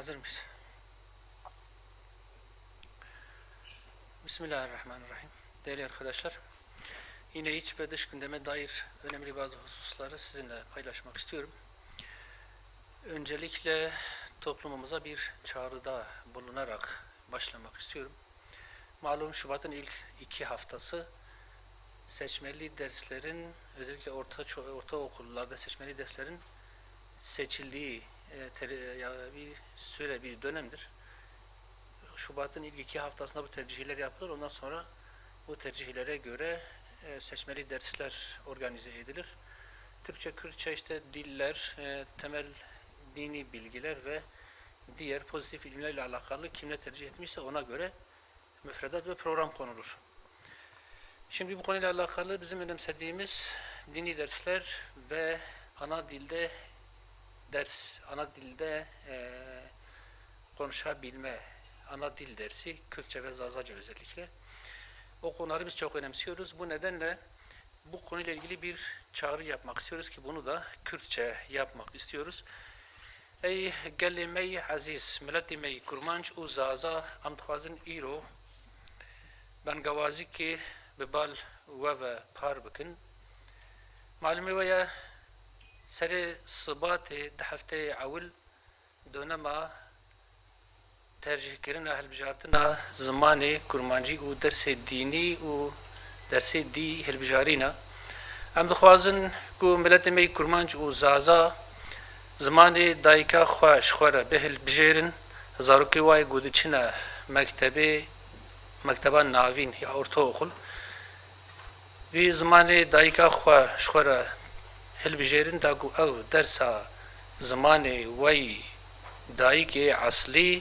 Hazır mıyız? Bismillahirrahmanirrahim. Değerli arkadaşlar, yine iç ve dış gündeme dair önemli bazı hususları sizinle paylaşmak istiyorum. Öncelikle toplumumuza bir çağrıda bulunarak başlamak istiyorum. Malum Şubat'ın ilk iki haftası seçmeli derslerin, özellikle orta ortaokullarda seçmeli derslerin seçildiği e, ya bir süre, bir dönemdir. Şubat'ın ilk iki haftasında bu tercihler yapılır. Ondan sonra bu tercihlere göre e, seçmeli dersler organize edilir. Türkçe, Kürtçe, işte diller, e, temel dini bilgiler ve diğer pozitif ilimlerle alakalı kim ne tercih etmişse ona göre müfredat ve program konulur. Şimdi bu konuyla alakalı bizim önemsediğimiz dini dersler ve ana dilde ders, ana dilde e, konuşabilme, ana dil dersi, Kürtçe ve Zazaca özellikle. O konuları biz çok önemsiyoruz. Bu nedenle bu konuyla ilgili bir çağrı yapmak istiyoruz ki bunu da Kürtçe yapmak istiyoruz. Ey gelime aziz, milleti me kurmanç u zaza am dixwazin îro bengawazî ki bi bal we ve par bikin. Malumê we سر صبات ده هفته اول دونما ترجیح کردن اهل بجارتنا زمان کرمانجی و درس دینی و درس دی هل بجارینا ام دخوازن کو ملت می کرمانج و زازا زمان دایکا خوش خوره به هل بجیرن زاروکی وای گودچنا مکتبه مکتبان ناوین یا ارتو اخل وی زمان دایکا خوش خوره هلبژێرن داگو ئەو دەرسا زمانێ وەی دایکێ عسلی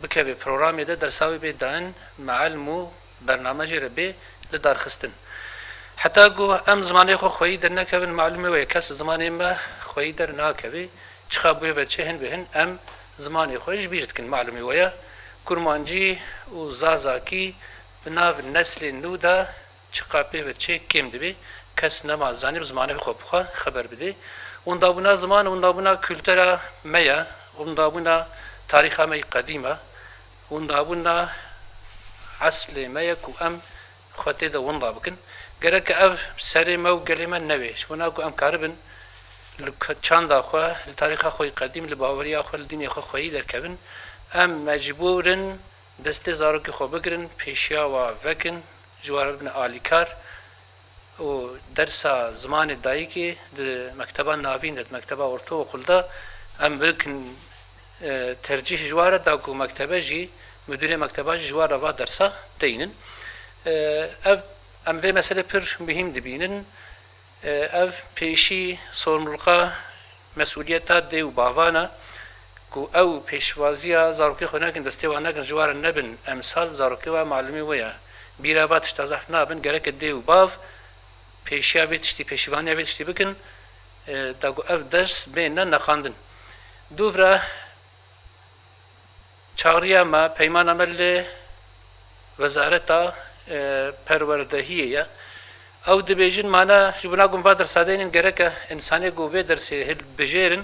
بکە بێ پرۆرامێ دە دەرساوی بێدان معلم و بەرنامەژێرە بێ لە دارخستن. حتا گو ئەم زمانی خۆ خۆی دەرنەکەون معلومە وەیە کەس زمانی مە خۆی دەرناکەوێ چخا بێ بە چه هەن بهن ئەم زمانی خۆش بیرتکن معلومی وەیە کورمانجی و زازاکی بناو نسلی نودا چقا پێ بە چێ کێم دەبێ؟ کەس نەمازانانی زمانە خۆبخوا خبر بدی اوندابوونا زمان اوندابوونا کولتەرە مەیە اوندابوونا تاریخەمەی قەدیمە اوندابوونا عسلێ مەیەک و ئەم خوتێدا وندا بکن گەرەکە ئەو سەرێ مە و گەلێمە نەوێش وەناکو ئەم کار بن چندداخوا لە تاریخە خۆی قەدیم لە باوەریە خۆ دینی خۆ خۆی دەکەبن ئەم مەجبورن دەستێ زارۆکی خۆ بگرن پێشیاوە ڤکن جووارە بن عالیکار o dersa zamanı dayıki de mekteba navindet mekteba ortaokulda em bikin e, tercih jwara da ku mektebe jî müdüre mekteba jwara va dersa deyinin e, ev em ve mesele pir mühim dibinin e, ev peşi sorumluluğa mesuliyeta de u bavana ku ew pêşwaziya zarokê xwe nekin destê wan nekin ji waran nebin emsal zarokê wa malimî wê ye bîra va tişta nabin gerek dê û bav پێشیا بێت شتی پێشیوانیا بێت شتی بکن داگو ئەف دەرس بێنە نەخاندن دوورە چاڕیا مە پەیمانەمە لێ وەزارەتا پەروەردەهیەیە ئەو دەبێژن مانە ژبناگوم va دەرسادێنین گەرەکە ئینسانێک و vê dersê hil bijêrin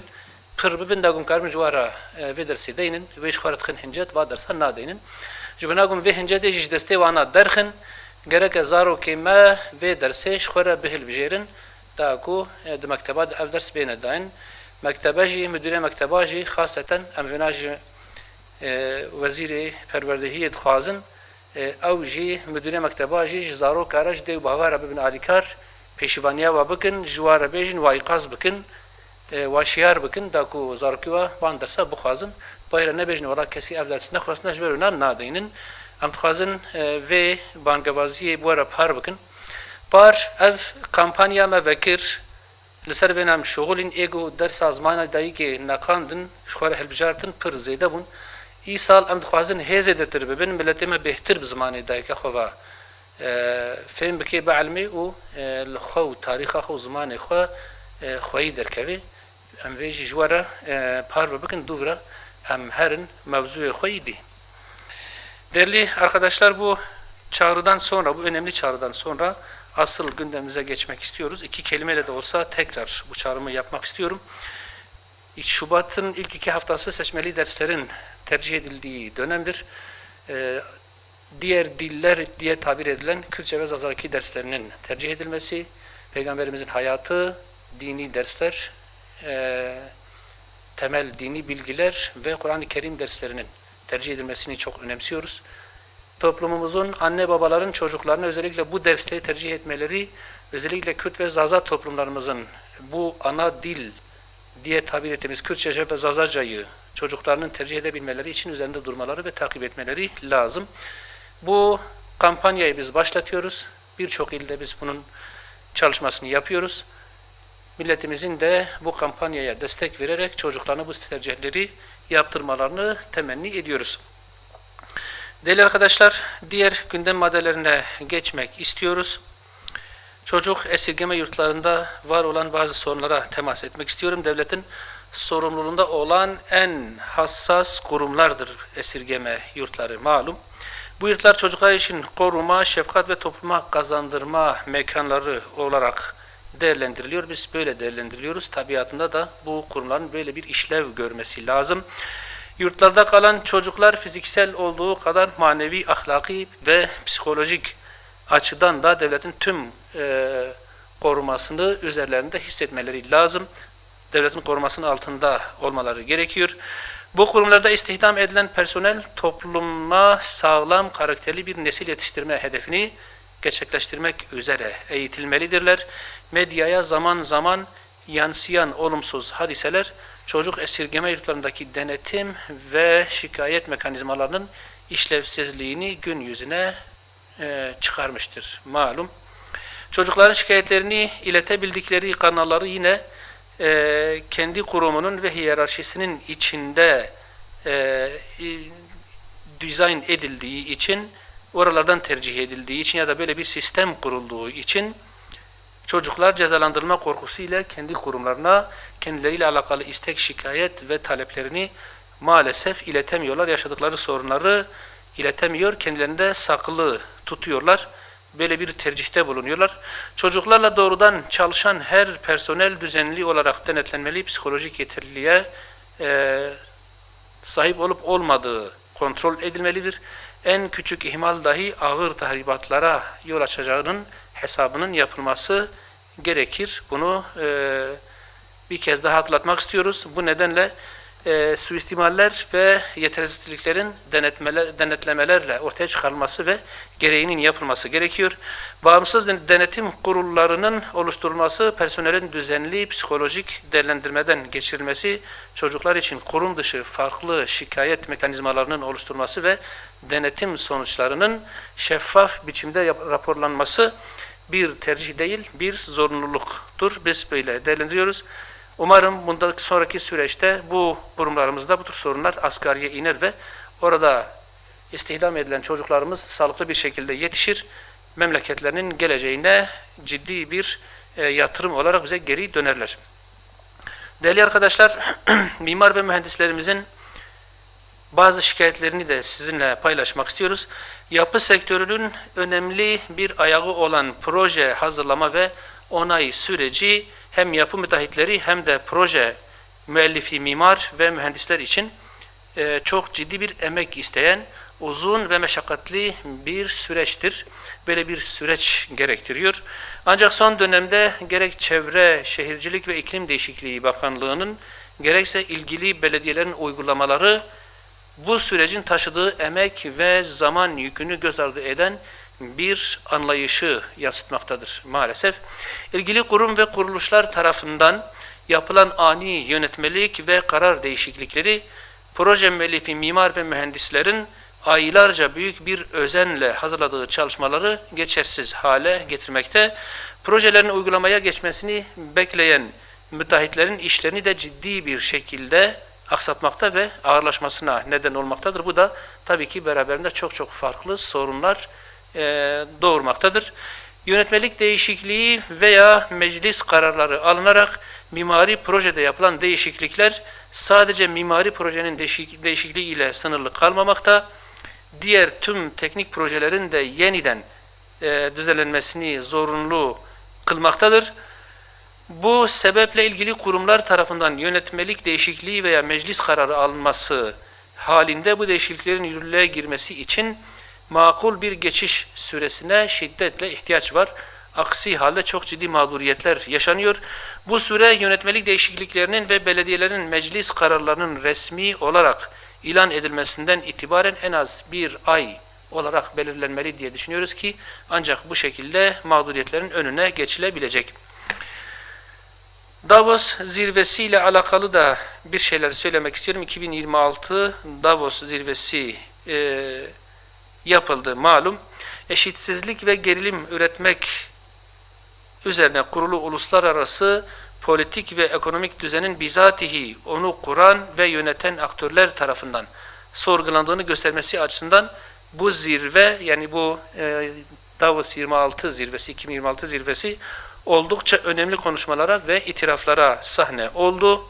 pir bibin dagum karim ji wara vê dersê deynin vê ji xwaret xin hincet va dersa nadeynin ji binagum vê hincetê ji destê wana derxin gerek zaro kime ve derse şxwara bihil bjêrin ta ku e, di mekteba de ev ders bêne dain mektebe jî müdüre mekteba jî xaseten em vêna ji e, wezîrê perwerdehiyê dixwazin e, ew jî müdüre mekteba jî ji zarokara ji dê bavara bibin alîkar pêşivaniya wa bikin ji wa re bêjin wayqas bikin واشیار بکن دا کو زارکیوا وان درسه بخوازن پایره نبیجن ورا کسی اف درس نخواست نشبرونان نادینن em dixwazin vê bangevaziyê bi were par bikin. Par ev kampanya me vekir li ser vê em şoxulên êgo dersa zmana dayîkê neqandin ji xwe re hilbijartin pir zêde bûn. Îsal em dixwazin hêzê de tir bibin miletê me bêhtir bi zimanê dayîka xwe ve fêm bike bi elmê û li xwe û tarîxa xwe zimanê xwe xweyî derkevê. Em vê jî ji were par bikin dûvre em herin mevzuê xwe yîdî Değerli arkadaşlar bu çağrıdan sonra, bu önemli çağrıdan sonra asıl gündemimize geçmek istiyoruz. İki kelimeyle de olsa tekrar bu çağrımı yapmak istiyorum. Şubat'ın ilk iki haftası seçmeli derslerin tercih edildiği dönemdir. Ee, diğer diller diye tabir edilen Kürtçe ve Zazaki derslerinin tercih edilmesi, Peygamberimizin hayatı, dini dersler, e, temel dini bilgiler ve Kur'an-ı Kerim derslerinin tercih edilmesini çok önemsiyoruz. Toplumumuzun anne babaların çocuklarını özellikle bu dersleri tercih etmeleri, özellikle Kürt ve Zaza toplumlarımızın bu ana dil diye tabir ettiğimiz Kürtçe ve Zazacayı çocuklarının tercih edebilmeleri için üzerinde durmaları ve takip etmeleri lazım. Bu kampanyayı biz başlatıyoruz. Birçok ilde biz bunun çalışmasını yapıyoruz. Milletimizin de bu kampanyaya destek vererek çocuklarına bu tercihleri yaptırmalarını temenni ediyoruz. Değerli arkadaşlar, diğer gündem maddelerine geçmek istiyoruz. Çocuk esirgeme yurtlarında var olan bazı sorunlara temas etmek istiyorum. Devletin sorumluluğunda olan en hassas kurumlardır esirgeme yurtları malum. Bu yurtlar çocuklar için koruma, şefkat ve topluma kazandırma mekanları olarak değerlendiriliyor. Biz böyle değerlendiriliyoruz. Tabiatında da bu kurumların böyle bir işlev görmesi lazım. Yurtlarda kalan çocuklar fiziksel olduğu kadar manevi, ahlaki ve psikolojik açıdan da devletin tüm e, korumasını üzerlerinde hissetmeleri lazım. Devletin korumasının altında olmaları gerekiyor. Bu kurumlarda istihdam edilen personel topluma sağlam karakterli bir nesil yetiştirme hedefini gerçekleştirmek üzere eğitilmelidirler. Medyaya zaman zaman yansıyan olumsuz hadiseler çocuk esirgeme yurtlarındaki denetim ve şikayet mekanizmalarının işlevsizliğini gün yüzüne e, çıkarmıştır malum. Çocukların şikayetlerini iletebildikleri kanalları yine e, kendi kurumunun ve hiyerarşisinin içinde e, dizayn edildiği için, oralardan tercih edildiği için ya da böyle bir sistem kurulduğu için çocuklar cezalandırılma korkusuyla kendi kurumlarına kendileriyle alakalı istek, şikayet ve taleplerini maalesef iletemiyorlar. Yaşadıkları sorunları iletemiyor, kendilerinde saklı tutuyorlar böyle bir tercihte bulunuyorlar. Çocuklarla doğrudan çalışan her personel düzenli olarak denetlenmeli, psikolojik yeterliliğe e, sahip olup olmadığı kontrol edilmelidir. En küçük ihmal dahi ağır tahribatlara yol açacağının hesabının yapılması gerekir. Bunu e, bir kez daha hatırlatmak istiyoruz. Bu nedenle e, suistimaller ve yetersizliklerin denetlemelerle ortaya çıkarılması ve gereğinin yapılması gerekiyor. Bağımsız denetim kurullarının oluşturulması, personelin düzenli psikolojik değerlendirmeden geçirilmesi, çocuklar için kurum dışı farklı şikayet mekanizmalarının oluşturulması ve denetim sonuçlarının şeffaf biçimde raporlanması bir tercih değil, bir zorunluluktur. Biz böyle değerlendiriyoruz. Umarım bundan sonraki süreçte bu kurumlarımızda bu tür sorunlar asgariye iner ve orada istihdam edilen çocuklarımız sağlıklı bir şekilde yetişir. Memleketlerinin geleceğine ciddi bir e, yatırım olarak bize geri dönerler. Değerli arkadaşlar, mimar ve mühendislerimizin bazı şikayetlerini de sizinle paylaşmak istiyoruz. Yapı sektörünün önemli bir ayağı olan proje hazırlama ve onay süreci hem yapı müteahhitleri hem de proje müellifi mimar ve mühendisler için e, çok ciddi bir emek isteyen uzun ve meşakkatli bir süreçtir. Böyle bir süreç gerektiriyor. Ancak son dönemde gerek Çevre, Şehircilik ve İklim Değişikliği Bakanlığı'nın gerekse ilgili belediyelerin uygulamaları bu sürecin taşıdığı emek ve zaman yükünü göz ardı eden bir anlayışı yansıtmaktadır maalesef. İlgili kurum ve kuruluşlar tarafından yapılan ani yönetmelik ve karar değişiklikleri proje müellifi mimar ve mühendislerin aylarca büyük bir özenle hazırladığı çalışmaları geçersiz hale getirmekte. Projelerin uygulamaya geçmesini bekleyen müteahhitlerin işlerini de ciddi bir şekilde aksatmakta ve ağırlaşmasına neden olmaktadır. Bu da tabii ki beraberinde çok çok farklı sorunlar e, doğurmaktadır. Yönetmelik değişikliği veya meclis kararları alınarak mimari projede yapılan değişiklikler sadece mimari projenin değişik, değişikliği ile sınırlı kalmamakta, diğer tüm teknik projelerin de yeniden e, düzenlenmesini zorunlu kılmaktadır. Bu sebeple ilgili kurumlar tarafından yönetmelik değişikliği veya meclis kararı alınması halinde bu değişikliklerin yürürlüğe girmesi için makul bir geçiş süresine şiddetle ihtiyaç var. Aksi halde çok ciddi mağduriyetler yaşanıyor. Bu süre yönetmelik değişikliklerinin ve belediyelerin meclis kararlarının resmi olarak ilan edilmesinden itibaren en az bir ay olarak belirlenmeli diye düşünüyoruz ki ancak bu şekilde mağduriyetlerin önüne geçilebilecek. Davos zirvesiyle alakalı da bir şeyler söylemek istiyorum. 2026 Davos zirvesi e, yapıldı malum. Eşitsizlik ve gerilim üretmek üzerine kurulu uluslararası politik ve ekonomik düzenin bizatihi onu kuran ve yöneten aktörler tarafından sorgulandığını göstermesi açısından bu zirve yani bu e, Davos 26 zirvesi 2026 zirvesi oldukça önemli konuşmalara ve itiraflara sahne oldu.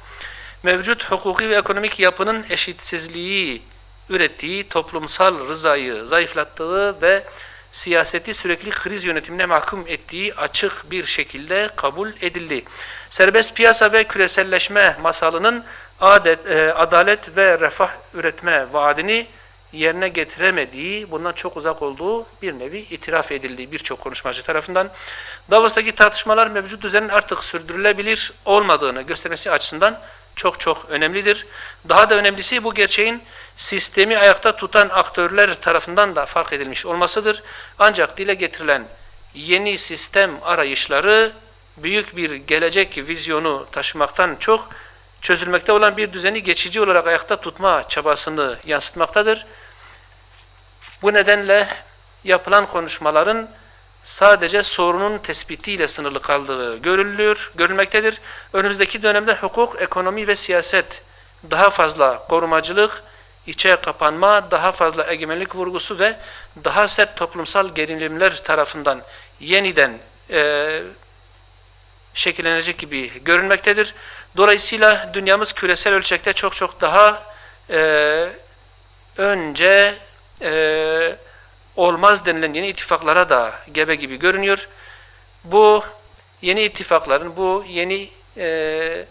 Mevcut hukuki ve ekonomik yapının eşitsizliği ürettiği toplumsal rızayı zayıflattığı ve siyaseti sürekli kriz yönetimine mahkum ettiği açık bir şekilde kabul edildi. Serbest piyasa ve küreselleşme masalının adet, e, adalet ve refah üretme vaadini yerine getiremediği, bundan çok uzak olduğu bir nevi itiraf edildiği birçok konuşmacı tarafından Davos'taki tartışmalar mevcut düzenin artık sürdürülebilir olmadığını göstermesi açısından çok çok önemlidir. Daha da önemlisi bu gerçeğin sistemi ayakta tutan aktörler tarafından da fark edilmiş olmasıdır. Ancak dile getirilen yeni sistem arayışları büyük bir gelecek vizyonu taşımaktan çok çözülmekte olan bir düzeni geçici olarak ayakta tutma çabasını yansıtmaktadır. Bu nedenle yapılan konuşmaların sadece sorunun tespitiyle sınırlı kaldığı görülüyor, görülmektedir. Önümüzdeki dönemde hukuk, ekonomi ve siyaset daha fazla korumacılık, içe kapanma, daha fazla egemenlik vurgusu ve daha sert toplumsal gerilimler tarafından yeniden e, şekillenecek gibi görünmektedir. Dolayısıyla dünyamız küresel ölçekte çok çok daha e, önce e, olmaz denilen yeni ittifaklara da gebe gibi görünüyor. Bu yeni ittifakların, bu yeni e,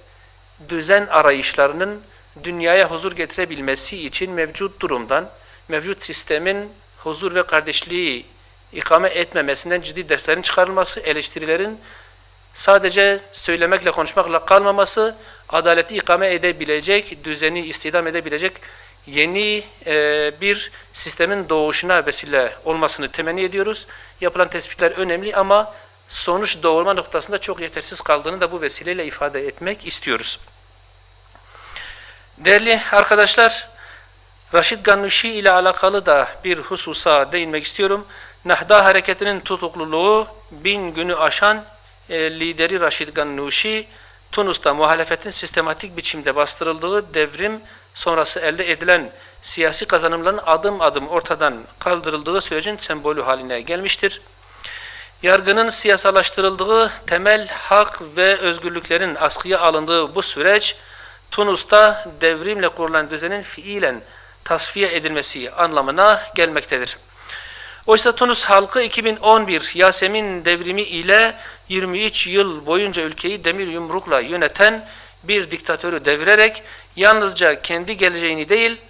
düzen arayışlarının dünyaya huzur getirebilmesi için mevcut durumdan, mevcut sistemin huzur ve kardeşliği ikame etmemesinden ciddi derslerin çıkarılması, eleştirilerin sadece söylemekle, konuşmakla kalmaması, adaleti ikame edebilecek, düzeni istidam edebilecek yeni e, bir sistemin doğuşuna vesile olmasını temenni ediyoruz. Yapılan tespitler önemli ama sonuç doğurma noktasında çok yetersiz kaldığını da bu vesileyle ifade etmek istiyoruz. Değerli arkadaşlar, Raşid Gannuşi ile alakalı da bir hususa değinmek istiyorum. Nahda hareketinin tutukluluğu bin günü aşan e, lideri Raşid Gannuşi, Tunus'ta muhalefetin sistematik biçimde bastırıldığı devrim sonrası elde edilen siyasi kazanımların adım adım ortadan kaldırıldığı sürecin sembolü haline gelmiştir. Yargının siyasalaştırıldığı, temel hak ve özgürlüklerin askıya alındığı bu süreç, Tunus'ta devrimle kurulan düzenin fiilen tasfiye edilmesi anlamına gelmektedir. Oysa Tunus halkı 2011 Yasemin devrimi ile 23 yıl boyunca ülkeyi demir yumrukla yöneten bir diktatörü devirerek yalnızca kendi geleceğini değil,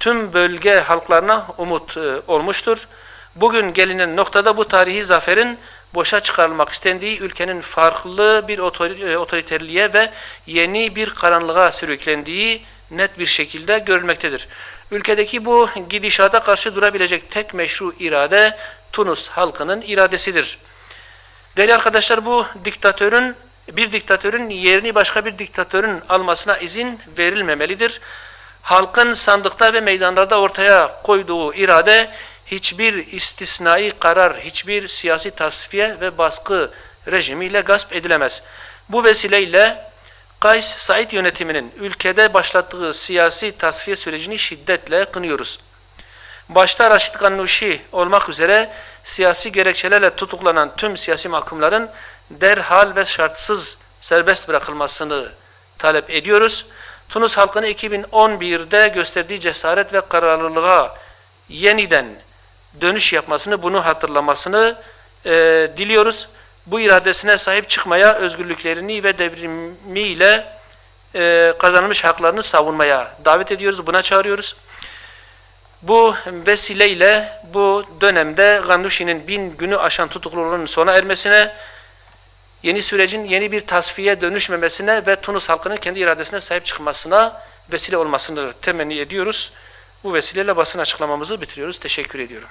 tüm bölge halklarına umut e, olmuştur. Bugün gelinen noktada bu tarihi zaferin boşa çıkarılmak istendiği ülkenin farklı bir e, otoriterliğe ve yeni bir karanlığa sürüklendiği net bir şekilde görülmektedir. Ülkedeki bu gidişata karşı durabilecek tek meşru irade Tunus halkının iradesidir. Değerli arkadaşlar bu diktatörün bir diktatörün yerini başka bir diktatörün almasına izin verilmemelidir. Halkın sandıkta ve meydanlarda ortaya koyduğu irade hiçbir istisnai karar, hiçbir siyasi tasfiye ve baskı rejimiyle gasp edilemez. Bu vesileyle Kays Said yönetiminin ülkede başlattığı siyasi tasfiye sürecini şiddetle kınıyoruz. Başta Raşid Gannuşi olmak üzere siyasi gerekçelerle tutuklanan tüm siyasi mahkumların derhal ve şartsız serbest bırakılmasını talep ediyoruz. Tunus halkını 2011'de gösterdiği cesaret ve kararlılığa yeniden dönüş yapmasını, bunu hatırlamasını e, diliyoruz. bu iradesine sahip çıkmaya, özgürlüklerini ve devrimiyle e, kazanılmış haklarını savunmaya davet ediyoruz, buna çağırıyoruz. Bu vesileyle bu dönemde Gannuşi'nin bin günü aşan tutukluluğunun sona ermesine, yeni sürecin yeni bir tasfiye dönüşmemesine ve Tunus halkının kendi iradesine sahip çıkmasına vesile olmasını temenni ediyoruz. Bu vesileyle basın açıklamamızı bitiriyoruz. Teşekkür ediyorum.